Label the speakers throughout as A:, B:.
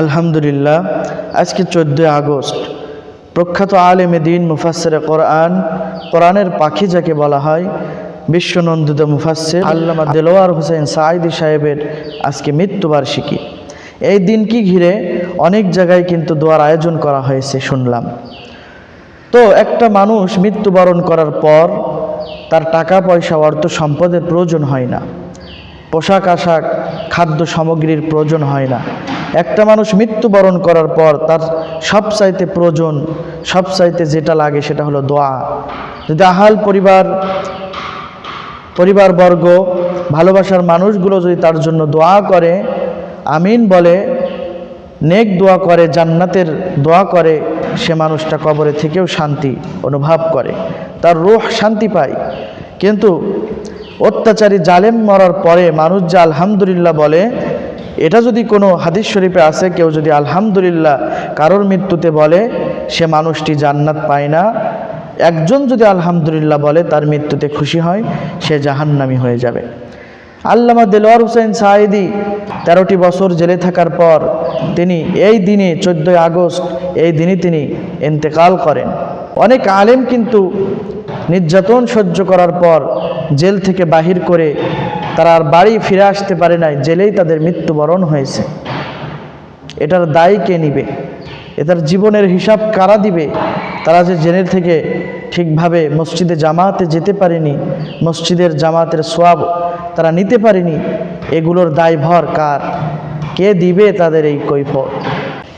A: আলহামদুলিল্লাহ, আজকে চোদ্দোই আগস্ট। প্রখ্যাত আলেমে দিন মুফাসের কোরআন, কোরআনের পাখি যাকে বলা হয়, বিশ্বনন্দিত মুফাসের আল্লামা দেলোয়ার হোসেন সাইদি সাহেবের আজকে মৃত্যুবার্ষিকী। এই দিনকে ঘিরে অনেক জায়গায় কিন্তু দোয়ার আয়োজন করা হয়েছে শুনলাম। তো একটা মানুষ মৃত্যুবরণ করার পর তার টাকা, পয়সা, অর্থ সম্পদের প্রয়োজন হয় না। পোশাক, আশাক, খাদ্য সামগ্রীর প্রয়োজন হয় না। একটা মানুষ মৃত্যুবরণ করার পর তার সব চাইতে প্রয়োজন সব চাইতে যেটা লাগে সেটা হলো দোয়া। যদি আহাল পরিবার, পরিবারবর্গ, ভালোবাসার মানুষগুলো যদি তার জন্য দোয়া করে, আমিন বলে, নেক দোয়া করে, জান্নাতের দোয়া করে, সে মানুষটা কবরে থেকেও শান্তি অনুভব করে, তার রুহ শান্তি পায়। কিন্তু অত্যাচারী জালেম মরার পরে মানুষ যে আলহামদুলিল্লাহ বলে এটা যদি কোনো হাদিস শরীফে আছে, কেউ যদি আলহামদুলিল্লাহ কারোর মৃত্যুতে বলে, সে মানুষটি জান্নাত পায় না, একজন যদি আলহামদুলিল্লাহ বলে, তার মৃত্যুতে খুশি হয়, সে জাহান্নামি হয়ে যাবে। আল্লামা দেলোয়ার হুসেন সাইদি তেরোটি বছর জেলে থাকার পর তিনি এই দিনে চোদ্দোই আগস্ট, এই দিনে তিনি ইন্তেকাল করেন। অনেক আলেম কিন্তু নির্যাতন সহ্য করার পর জেল থেকে বাহির করে তারা আর বাড়ি ফিরে আসতে পারে নাই, জেলেই তাদের মৃত্যুবরণ হয়েছে। এটার দায় কে নিবে? এটার জীবনের হিসাব কারা দিবে? তারা যে জেনের থেকে ঠিকভাবে মসজিদে জামাতে যেতে পারেনি, মসজিদের জামাতের সোয়াব তারা নিতে পারেনি, এগুলোর দায়ভর কার? কে দিবে তাদের এই কৈফত?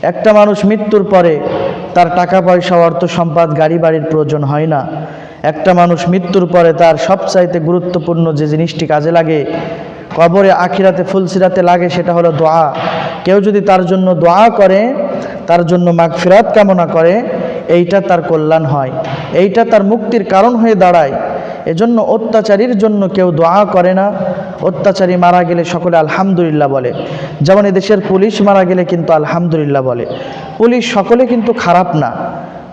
A: একটা মানুষ মৃত্যুর পরে তার টাকা পয়সা, অর্থ সম্পদ, গাড়ি বাড়ির প্রয়োজন হয় না। একটা মানুষ মৃত্যুর পরে তার সবচাইতে গুরুত্বপূর্ণ যে জিনিসটি কাজে লাগে, কবরে, আখিরাতে, ফুলসিরাতে লাগে, সেটা হলো দোয়া। কেউ যদি তার জন্য দোয়া করে, তার জন্য মাগফিরাত কামনা করে, এইটা তার কল্যাণ হয়। এইটা তার মুক্তির কারণ হয়ে দাঁড়ায়। এজন্য অত্যাচারীর জন্য কেউ দোয়া করে না। অত্যাচারী মারা গেলে সকলে আলহামদুলিল্লাহ বলে। যেমন দেশের পুলিশ মারা গেলে কিন্তু আলহামদুলিল্লাহ বলে। পুলিশ সকলে কিন্তু খারাপ না।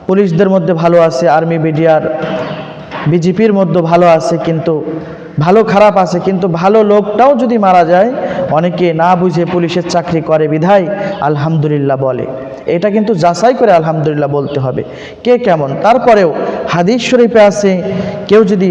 A: পুলিশদের মধ্যে ভালো আছে আর্মি, বিডিআর বিজেপির মধ্যে ভালো আছে কিন্তু ভালো খারাপ আছে, কিন্তু ভালো লোকটাও যদি মারা যায়, অনেকে না বুঝে পুলিশের চাকরি করে, বিধায় আলহামদুলিল্লাহ বলে। এটা কিন্তু যাচাই করে আলহামদুলিল্লাহ বলতে হবে। কে কেমন? তারপরেও হাদিস শরীফে আছে, কেউ যদি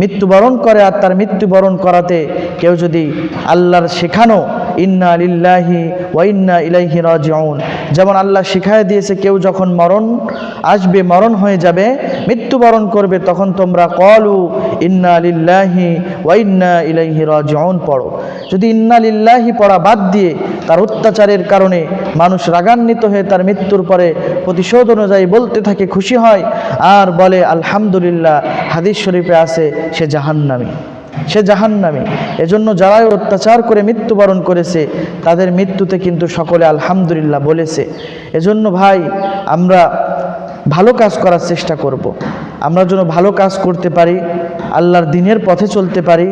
A: মৃত্যুবরণ করে আর তার মৃত্যুবরণ করাতে কেউ যদি আল্লাহর শেখানো ইন্না লিল্লাহি ওয়াইন্না ইলাইহি রাজিউন। যেমন আল্লাহ শিখায় দিয়েছে, কেউ যখন মরণ আসবে, মরণ হয়ে যাবে, মৃত্যুবরণ করবে, তখন তোমরা কলু ইন্না লিল্লাহি ওয়াইন্না ইলাইহি রাজিউন পড়ো। যদি ইন্না লিল্লাহি পড়া বাদ দিয়ে তার অত্যাচারের কারণে মানুষ রাগান্বিত হয়ে তার মৃত্যুর পরে প্রতিশোধ অনুযায়ী বলতে থাকে, খুশি হয়, আর বলে, আলহামদুলিল্লাহ, হাদিস শরীফে আছে, সে জাহান্নামী। সে জাহান্নামী এজন্য যারাই অত্যাচার করে মৃত্যুবরণ করেছে, তাদের মৃত্যুতে কিন্তু সকলে আলহামদুলিল্লাহ বলেছে এজন্য ভাই, আমরা ভালো কাজ করার চেষ্টা করব। আমরা যেন ভালো কাজ করতে পারি, আল্লাহর দিনের পথে চলতে পারি,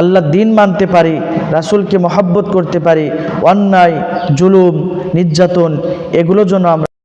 A: আল্লাহর দিন মানতে পারি, রাসূলকে মহাব্বত করতে পারি, অন্যায়, জুলুম, নির্যাতন, এগুলো যেন আমরা